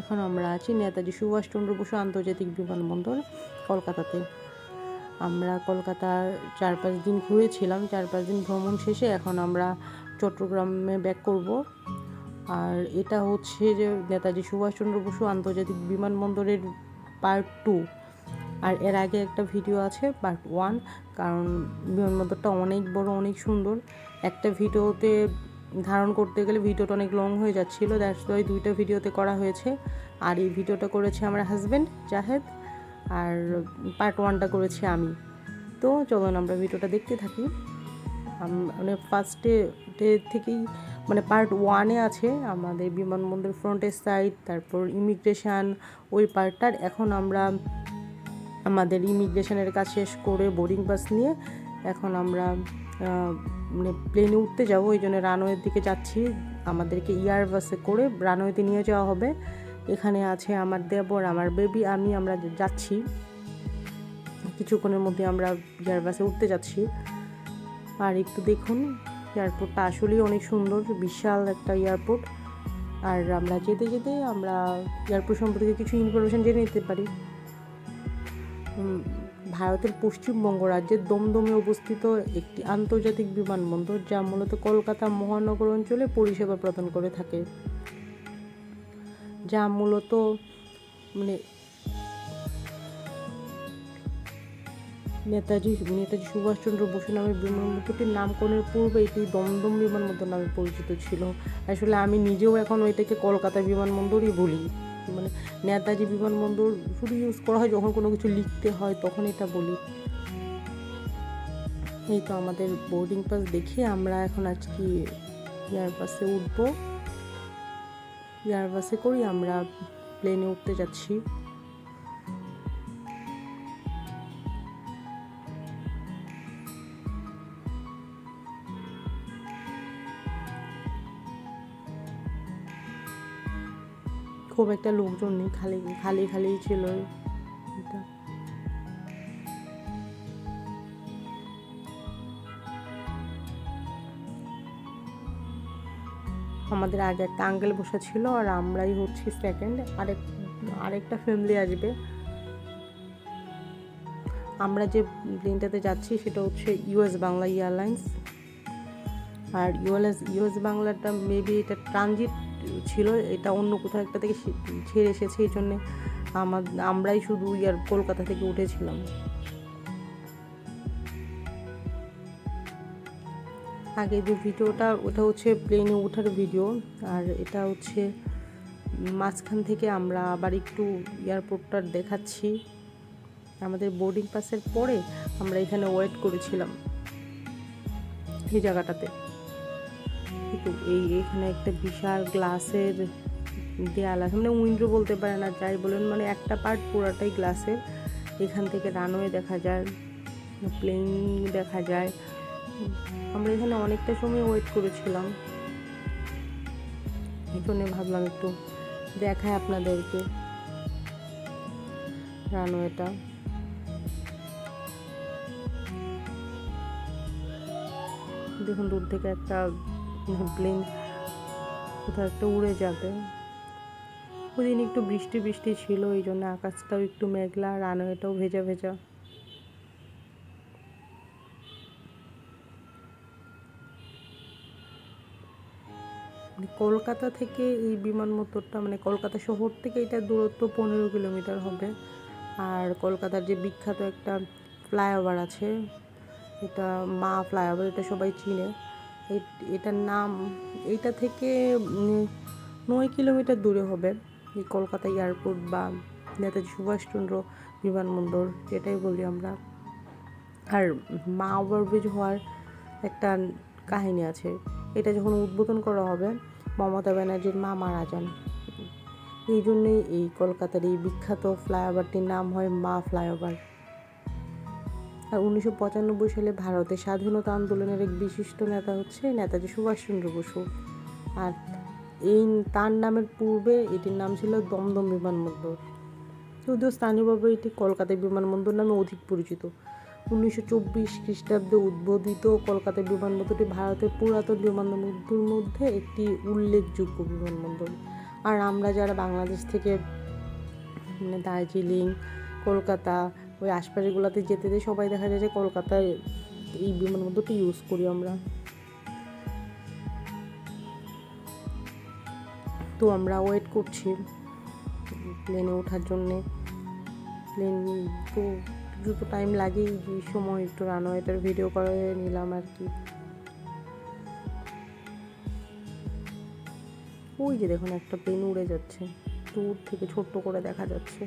এখন আমরা আছি নেতাজি সুভাষচন্দ্র বসু আন্তর্জাতিক বিমানবন্দর কলকাতাতে। আমরা কলকাতার চার পাঁচ দিন ঘুরেছিলাম, চার পাঁচ দিন ভ্রমণ শেষে এখন আমরা চট্টগ্রামে ব্যাক করব। আর এটা হচ্ছে যে নেতাজি সুভাষচন্দ্র বসু আন্তর্জাতিক বিমানবন্দরের পার্ট টু আর এর আগে একটা ভিডিও আছে পার্ট ওয়ান কারণ বিমানবন্দরটা অনেক বড়, অনেক সুন্দর। একটা ভিডিওতে ধারণ করতে গেলে ভিডিওটা অনেক লং হয়ে যাচ্ছিল দ্যাটস ওয়াই দুইটা ভিডিওতে করা হয়েছে। আর এই ভিডিওটা করেছে আমার হাজব্যান্ড জাহেদ, আর পার্ট ওয়ানটা করেছি আমি। তো চলুন আমরা ভিডিওটা দেখতে থাকি। মানে ফার্স্টে ডে থেকেই মানে পার্ট ওয়ানে আছে আমাদের বিমানবন্দর ফ্রন্টের সাইড তারপর ইমিগ্রেশান ওই পার্টটার এখন আমরা আমাদের ইমিগ্রেশনের কাজ শেষ করে বোর্ডিং পাস নিয়ে এখন আমরা মানে প্লেনে উঠতে যাব, ওই জন্য রানওয়ের দিকে যাচ্ছি। আমাদেরকে ইয়ার বাসে করে রানওয়েতে নিয়ে যাওয়া হবে। এখানে আছে আমার দেবর, আমার বেবি আমি, আমরা যাচ্ছি। কিছুক্ষণের মধ্যে আমরা ইয়ার বাসে উঠতে যাচ্ছি। আর একটু দেখুন এয়ারপোর্টটা আসলেই অনেক সুন্দর, বিশাল একটা এয়ারপোর্ট আর আমরা যেতে যেতে আমরা এয়ারপোর্ট সম্পর্কে কিছু ইনফরমেশান জেনে নিতে পারি। ভারতের পশ্চিমবঙ্গ রাজ্যের দমদমে অবস্থিত একটি আন্তর্জাতিক বিমানবন্দর, যা মূলত কলকাতা মহানগর অঞ্চলে পরিষেবা প্রদান করে থাকে। যা মূলত মানে নেতাজি নেতাজি সুভাষচন্দ্র বসু নামে বিমানবন্দরটির নামকরণের পূর্বে এটি দমদম বিমানবন্দর নামে পরিচিত ছিল। আসলে আমি নিজেও এখন ওইটাকে কলকাতা বিমানবন্দরই বলি। মানে নেতাজি বিমানবন্দর শুধু ইউজ করা হয় যখন কোনো কিছু লিখতে হয়, তখন এটা বলি। এই তো আমাদের বোর্ডিং পাস দেখে আমরা এখন আজকে এয়ারবাসে উঠবো। এয়ার বাসে করি আমরা প্লেনে উঠতে যাচ্ছি। খুব একটা লোকজন নেই, খালি খালি খালি ছিল আমাদের আগে একটা আঙ্কেল বসে ছিল আর আমরাই হচ্ছি সেকেন্ড আরেক, আরেকটা ফ্যামিলি আসবে। আমরা যে প্লেনটাতে যাচ্ছি সেটা হচ্ছে ইউএস বাংলা এয়ারলাইন্স আর ইউএস ইউএস বাংলাটা মেবি এটা ট্রানজিট ছিল, এটা অন্য কোথাও একটা থেকে ছেড়ে এসেছে, এই জন্যে আমার আমরাই শুধু ইয়ার কলকাতা থেকে উঠেছিলাম। আগে যে ভিডিওটা, ওটা হচ্ছে প্লেনে ওঠার ভিডিও আর এটা হচ্ছে মাঝখান থেকে আমরা আবার একটু এয়ারপোর্টটা দেখাচ্ছি। আমাদের বোর্ডিং পাসের পরে আমরা এখানে ওয়েট করেছিলাম, এই জায়গাটাতে। কিন্তু এই এখানে একটা বিশাল গ্লাসের দেয়াল আছে। মানে উইন্ডো বলতে পারে না যাই বলেন মানে একটা পার্ট পুরাটাই গ্লাসের। এখান থেকে রানওয়ে দেখা যায়, প্লেন দেখা যায়। আমরা এখানে অনেকটা সময় ওয়েট করেছিলাম। এই জন্য ভাবলাম একটু দেখায় আপনাদেরকে রানওয়েটা। দেখুন, দূর থেকে একটা প্লেন কোথাও একটা উড়ে যাবে। ওই দিন একটু বৃষ্টি বৃষ্টি ছিল, এই জন্য আকাশটাও একটু মেঘলা রানওয়েটাও ভেজা ভেজা। মানে কলকাতা থেকে এই বিমানবন্দরটা মানে কলকাতা শহর থেকে এটা দূরত্ব পনেরো কিলোমিটার হবে। আর কলকাতার যে বিখ্যাত একটা ফ্লাইওভার আছে, এটা মা ফ্লাইওভার, এটা সবাই চিনে। এটার নাম, এইটা থেকে নয় কিলোমিটার দূরে হবে এই কলকাতা এয়ারপোর্ট বা নেতাজি সুভাষচন্দ্র বিমানবন্দর, যেটাই বলি আমরা। আর মা ওভারব্রিজ হওয়ার একটা কাহিনী আছে। এটা যখন উদ্বোধন করা হবে, মমতা ব্যানার্জির মা মারা যান। এই জন্যই এই কলকাতার এই বিখ্যাত ফ্লাইওভারটির নাম হয় মা ফ্লাইওভার। আর উনিশশো পঁচানব্বই সালে ভারতের স্বাধীনতা আন্দোলনের এক বিশিষ্ট নেতা হচ্ছে নেতাজি সুভাষচন্দ্র বসু। আর এই তার নামের পূর্বে এটির নাম ছিল দমদম বিমানবন্দর। যদিও স্থানীয়ভাবে এটি কলকাতা বিমানবন্দর নামে অধিক পরিচিত। উনিশশো চব্বিশ খ্রিস্টাব্দে উদ্বোধিত কলকাতা বিমানবন্দরটি ভারতের পুরাতন বিমানবন্দরগুলোর মধ্যে একটি উল্লেখযোগ্য বিমানবন্দর। আর আমরা যারা বাংলাদেশ থেকে মানে দার্জিলিং, কলকাতা ওই আশপাশগুলোতে যেতে যেতে সবাই দেখা যায় যে কলকাতায় এই বিমানবন্দরটা ইউজ করি আমরা। তো আমরা ওয়েট করছি প্লেনে ওঠার জন্যে। প্লেন তো দ্রুত টাইম লাগেই যে সময় একটু রানওয়েটার ভিডিও করে নিলাম আর কি। ওই যে দেখুন একটা প্লেন উড়ে যাচ্ছে, দূর থেকে ছোট্ট করে দেখা যাচ্ছে।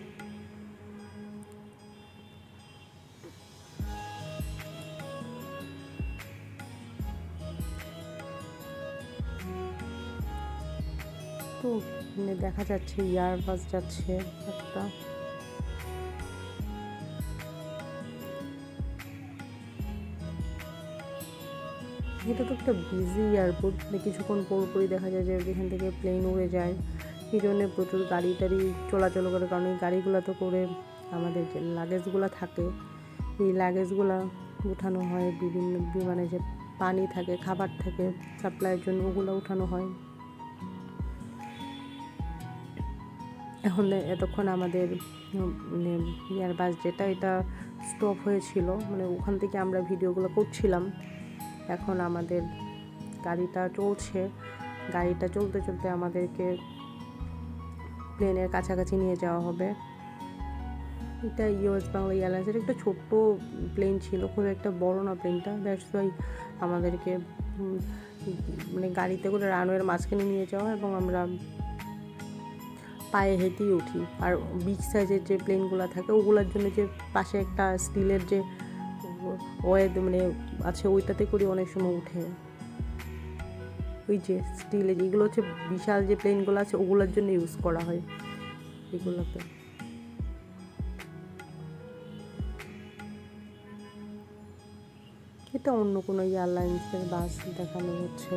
তো মানে দেখা যাচ্ছে, ইয়ার বাস যাচ্ছে একটা। এটা তো একটা বিজি এয়ারপোর্ট মানে কিছুক্ষণ পর পরপরই দেখা যায় যে এখান থেকে প্লেন উড়ে যায়। এই জন্য প্রচুর গাড়ি টাড়ি চলাচল করে, কারণ এই গাড়িগুলো তো করে আমাদের যে লাগেজগুলো থাকে, এই লাগেজগুলো উঠানো হয়, বিভিন্ন বিমানে যে পানি থাকে, খাবার থাকে সাপ্লাইয়ের জন্য ওগুলো উঠানো হয়। এখন এতক্ষণ আমাদের মানে ইয়ার বাস যেটা, এটা স্টপ হয়েছিল। মানে ওখান থেকে আমরা ভিডিওগুলো করছিলাম। এখন আমাদের গাড়িটা চলছে। গাড়িটা চলতে চলতে আমাদেরকে প্লেনের কাছাকাছি নিয়ে যাওয়া হবে। এটা ইউএস বাংলা এয়ারলাইন্সের একটা ছোট্ট প্লেন ছিল, খুব একটা বড় না প্লেনটা। দ্যাটস ওয়াই আমাদেরকে মানে গাড়িতে করে রানওয়ের মাঝখানে নিয়ে যাওয়া এবং আমরা পায়ে হেঁটেই উঠি। আর বিচ সাইজের যে প্লেনগুলো থাকে, ওগুলোর জন্য যে পাশে একটা স্টিলের যে ওয়েদ মানে আছে, ওইটাতে করে অনেক সময় উঠে। ওই যে স্টিলের যেগুলো হচ্ছে বিশাল যে প্লেনগুলো আছে, ওগুলোর জন্য ইউজ করা হয় এগুলোতে। এটা অন্য কোনো এয়ারলাইন্সের বাস দেখানো হচ্ছে।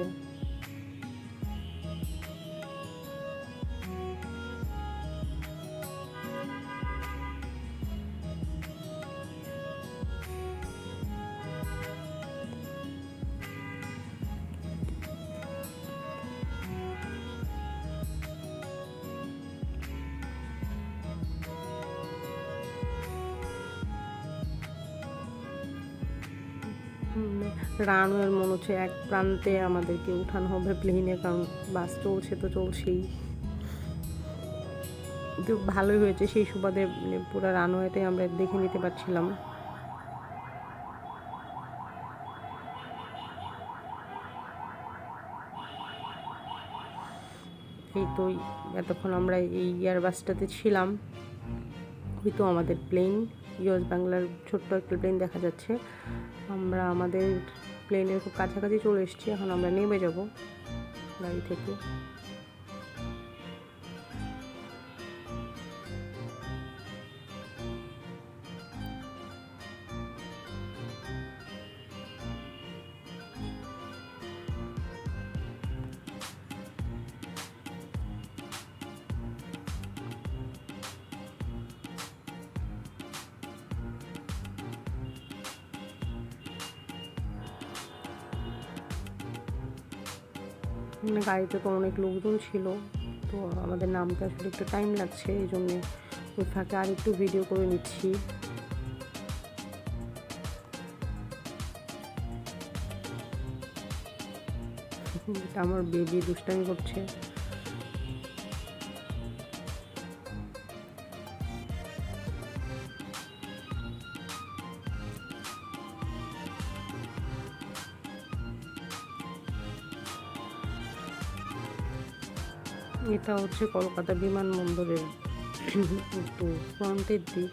রানওয়ের মনে হচ্ছে এক প্রান্তে আমাদেরকে উঠানো হবে প্লেনে কারণ বাস চলছে তো চলছেই। তো ভালোই হয়েছে, সেই সুবাদে মানে পুরো রানওয়েটাই আমরা দেখে নিতে পারছিলাম। এই তো এতক্ষণ আমরা এই এয়ার বাসটাতে ছিলাম। ওই তো আমাদের প্লেন ইউএস বাংলার ছোট্ট একটা প্লেন দেখা যাচ্ছে। আমরা আমাদের প্লেনের খুব কাছাকাছি চলে এসেছি এখন আমরা নেমে যাব গাড়ি থেকে। গাড়িতে তো অনেক লোকজন ছিল, তো আমাদের নামতে আসলে একটু টাইম লাগছে, এই জন্য ওই ফাঁকে আর একটু ভিডিও করে নিচ্ছি। আমার বেবি দুষ্টামি করছে। এটা হচ্ছে কলকাতা বিমানবন্দরের একটু ফ্রন্টের দিক।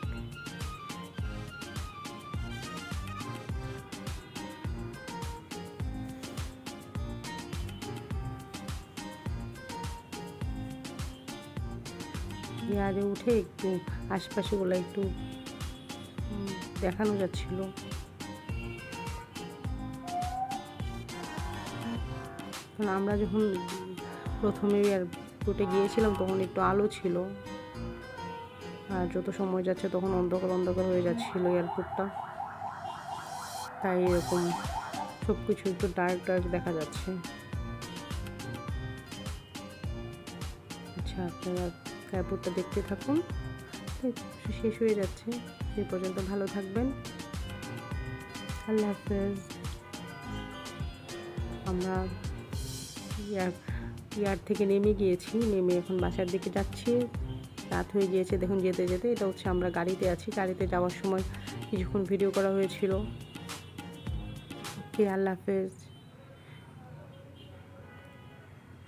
এয়ারে উঠে একটু আশপাশেগুলো একটু দেখানো যাচ্ছিল। আমরা যখন প্রথমে এয়ারপোর্টে গিয়েছিলাম, তখন একটু আলো ছিল। আর যত সময় যাচ্ছে তখন অন্ধকার অন্ধকার হয়ে যাচ্ছিল এয়ারপোর্টটা তাই এরকম সব কিছু একটু ডার্ক ডার্ক দেখা যাচ্ছে। আচ্ছা আপনারা এয়ারপোর্টটা দেখতে থাকুন। শেষ হয়ে যাচ্ছে। সে পর্যন্ত ভালো থাকবেন। আল্লাহ হাফেজ। আমরা ইয়ার থেকে নেমে গিয়েছি, নেমে এখন বাসার দিকে যাচ্ছি। রাত হয়ে গিয়েছে, দেখুন যেতে যেতে, এটা হচ্ছে আমরা গাড়িতে আছি। গাড়িতে যাওয়ার সময় কিছুক্ষণ ভিডিও করা হয়েছিল। কে আল্লাহ হাফেজ।